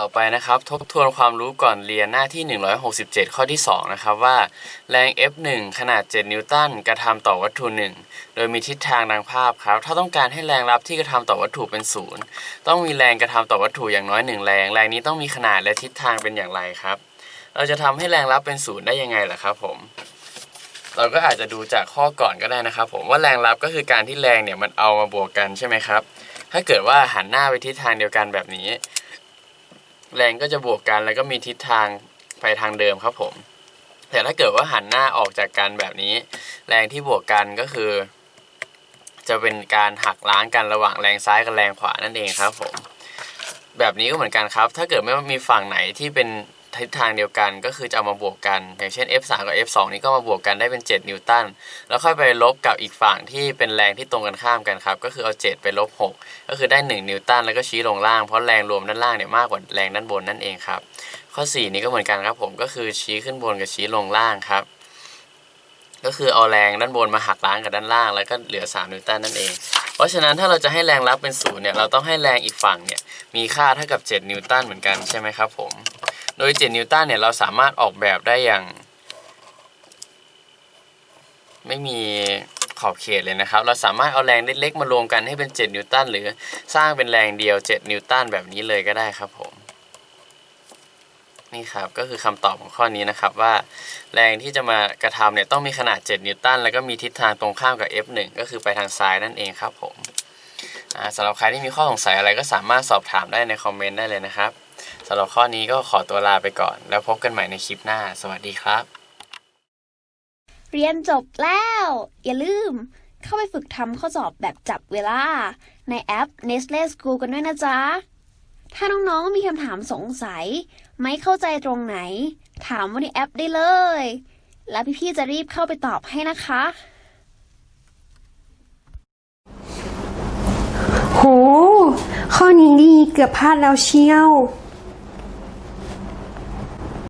ต่อไปนะครับทบทวนความรู้ก่อนเรียนหน้าที่ 167 ข้อที่ 2 นะครับว่า แรง F1 ขนาด 7 นิวตันกระทำต่อวัตถุ 1 โดยมีทิศทางดังภาพครับ ถ้าต้องการให้แรงรับที่กระทำต่อวัตถุเป็นศูนย์ต้องมีแรงกระทำต่อวัตถุอย่างน้อย 1 แรง แรงนี้ต้องมีขนาดและทิศทางเป็นอย่างไรครับ เราจะทำให้แรงรับเป็นศูนย์ได้ยังไงล่ะครับผมเราก็อาจจะดูจากข้อก่อนก็ได้นะครับ ผมว่าแรงรับก็คือการที่แรงเนี่ยมันเอามาบวกกันใช่ไหมครับ ถ้าเกิดว่าหันหน้าไปทิศทางเดียวกันแบบนี้ แรงก็จะบวกกันแล้วก็มีทิศทางไปทางเดิมครับผม แต่ถ้าเกิดว่าหันหน้าออกจากกันแบบนี้ แรงที่บวกกันก็คือ จะเป็นการหักล้างกันระหว่างแรงซ้ายกับแรงขวานั่นเองครับผม แบบนี้ก็เหมือนกันครับ ถ้าเกิดไม่มีฝั่งไหนที่เป็น ทิศทางเดียวกันก็คือจะเอามาบวกกัน อย่างเช่น F3 กับ F2 นี้ก็มาบวกกันได้เป็น 7 นิวตันแล้วค่อยไปลบกับอีกฝั่งที่เป็นแรงที่ตรงกันข้ามกันครับก็คือเอา 7 ไปลบ 6 ก็คือได้ 1 นิวตันแล้วก็ชี้ลงล่างเพราะแรงรวมด้านล่างเนี่ยมากกว่าแรงด้านบนนั่นเองครับ ข้อ 4 นี้ก็เหมือนกันครับผมก็คือชี้ขึ้นบนกับชี้ลงล่างครับ ก็คือเอาแรงด้านบนมาหักล้างกับด้านล่าง แล้วก็เหลือ 3 นิวตันนั่นเองเพราะฉะนั้นถ้าเราจะให้แรงรับเป็นศูนย์เนี่ยเราต้องให้แรงอีกฝั่งเนี่ยมีค่าเท่ากับ 7 นิวตันเหมือนกันใช่ไหมครับผม โดย 7 นิวตันเนี่ยเราสามารถออกแบบได้อย่าง ไม่มีขอบเขตเลยนะครับ เราสามารถเอาแรงเล็กๆมารวมกันให้เป็น 7 นิวตันหรือสร้างเป็นแรงเดียว 7 นิวตันแบบนี้เลยก็ได้ครับผม นี่ครับก็คือคำตอบของข้อนี้นะครับว่า แรงที่จะมากระทำเนี่ยต้องมีขนาด 7 นิวตันแล้วก็มีทิศทางตรงข้ามกับ F1 ก็คือไปทางซ้ายนั่นเองครับผมอ่าสำหรับใครที่มีข้อสงสัยอะไรก็สามารถสอบถามได้ในคอมเมนต์ได้เลยนะครับ สำหรับข้อนี้ก็ขอตัวลาไปก่อน แล้วพบกันใหม่ในคลิปหน้า สวัสดีครับ เรียนจบแล้ว อย่าลืม เข้าไปฝึกทำข้อสอบแบบจับเวลา ในแอป Nestle School กันด้วยนะจ๊ะ ถ้าน้องๆมีคำถามสงสัย ไม่เข้าใจตรงไหน ถามว่าในแอปได้เลย แล้วพี่ๆจะรีบเข้าไปตอบให้นะคะโหข้อนี้ดีเกือบพลาดแล้วเชียว